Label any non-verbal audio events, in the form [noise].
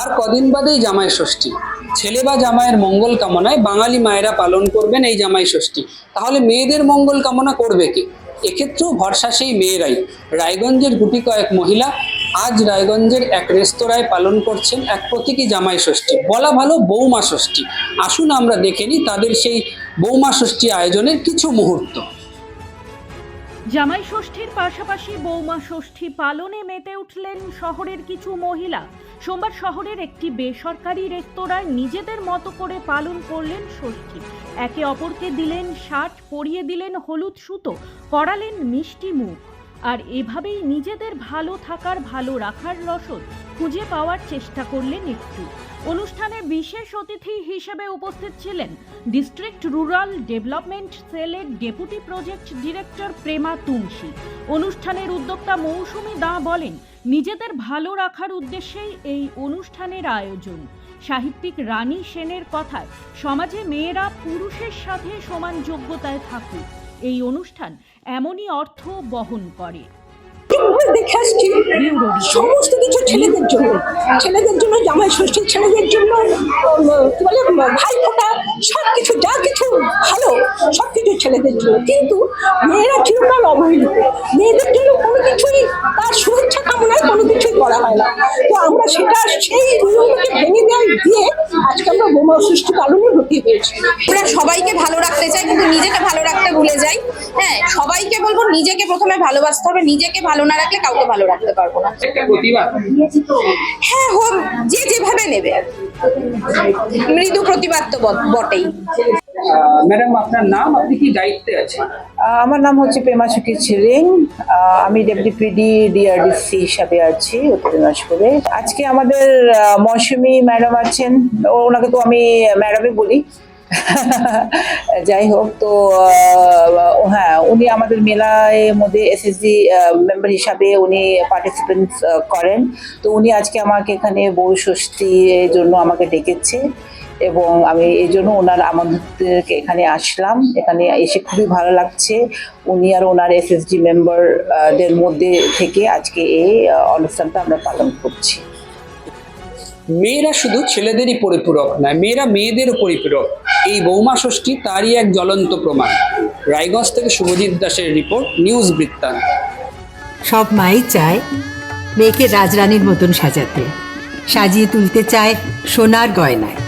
আর কদিন বাদেই জামাই ষষ্ঠী। ছেলে বা জামাইয়ের মঙ্গল কামনায় বাঙালি মায়েরা পালন করবেন এই জামাই ষষ্ঠী। তাহলে মেয়েদের মঙ্গল কামনা করবে কে? এক্ষেত্রেও ভরসা সেই মেয়েরাই। রায়গঞ্জের গুটি কয়েক মহিলা আজ রায়গঞ্জের এক রেস্তোরাঁয় পালন করছেন এক প্রতীকী জামাই ষষ্ঠী। বলা ভালো বৌমা ষষ্ঠী। আসুন আমরা দেখে নিই তাদের সেই বৌমা ষষ্ঠী আয়োজনের কিছু মুহূর্ত। জামাই ষষ্ঠীর পাশাপাশি বৌমা ষষ্ঠী পালনে মেতে উঠলেন শহরের কিছু মহিলা। সোমবার শহরের একটি বেসরকারি রেস্তোরাঁয় নিজেদের মতো করে পালন করলেন ষষ্ঠী। একে অপরকে দিলেন শার্ট, পরিয়ে দিলেন হলুদ সুতো করালেন মিষ্টি মুখ। আর এভাবেই নিজেদের ভালো থাকার, ভালো রাখার রসদ খুঁজে পাওয়ার চেষ্টা করলেন একটু। অনুষ্ঠানে বিশেষ অতিথি হিসেবে উপস্থিত ছিলেন ডিস্ট্রিক্ট রুরাল ডেভেলপমেন্ট সেলের deputy project director Prema Tungshi অনুষ্ঠানের উদ্যোক্তা মৌসুমী দা বলেন, নিজেদের ভালো রাখার উদ্দেশ্যেই এই অনুষ্ঠানের আয়োজন। সাহিত্যিক রানী সেনের কথায়, সমাজে মেয়েরা পুরুষের সাথে সমান যোগ্যতায় থাকুক। এই অনুষ্ঠান এমনই অর্থ বহন করে। দেখে আসছি সমস্ত কিছু ছেলেদের জন্য। ছেলেদের জন্য জামাই ষষ্ঠী ছেলেদের জন্য কি বলে ভাই ফোটা ভালো সব কিছু ছেলেদের জন্য কিন্তু মেয়েরা চিরকাল অবহেলিত। মেয়েদের জন্য কোনো কিছুই তার শুভেচ্ছা কামনায় কোনো কিছুই করা হয় না। তো আমরা সেটা সেই নিয়মটাকে ভেঙে দেওয়ার দিয়ে আজকে আমরা বোমা ষষ্ঠী পালনে ভর্তি হয়েছি। আমরা সবাইকে ভালো রাখতে চাই কিন্তু নিজেকে ভালো রাখতে ভুলে যাই। হ্যাঁ সবাইকে বলব নিজেকে প্রথমে ভালোবাসতে হবে। নিজেকে ভালো না রাখলে কাউকে ভালো রাখতে পারব না। হ্যাঁ হোক যে যেভাবে নেবে। মৃদু প্রতিবাদ তো বট- বটেই। ম্যাডাম আপনার নাম? আপনি কি দায়িত্বে আছেন? আমার নাম হচ্ছে সুখী ছিরিং আহ, আমি ডেপুটি পিডি ডিআরডিসি হিসাবে আছি উত্তর দিনাজপুরে। আজকে আমাদের মৌসুমী ম্যাডাম আছেন। ওনাকে তো আমি ম্যাডামই বলি। [laughs] যাই হোক তো হ্যাঁ উনি আমাদের মেলার মধ্যে এসএসজি মেম্বার হিসাবে উনি পার্টিসিপেন্ট করেন। তো উনি আজকে আমাকে এখানে বউ ষষ্ঠীর জন্য আমাকে ডেকেছে। এবং আমি এই জন্য ওনার আমাদেরকে এখানে আসলাম। এখানে এসে খুবই ভালো লাগছে। উনি আর ওনার এসএসজি মেম্বারদের মধ্যে থেকে আজকে এই অনুষ্ঠানটা আমরা পালন করছি। মেয়েরা শুধু ছেলেদেরই পরিপূরক নয় মেয়েরা মেয়েদেরও পরিপূরক। এই বৌমা ষষ্ঠী তারই এক জ্বলন্ত প্রমাণ। রায়গঞ্জ থেকে শুভজিৎ দাসের রিপোর্ট নিউজ বৃত্তান্ত। সব মাই চায় মেয়েকে রাজরানীর মতন সাজাতে। সাজিয়ে তুলতে চায় সোনার গয়নায়।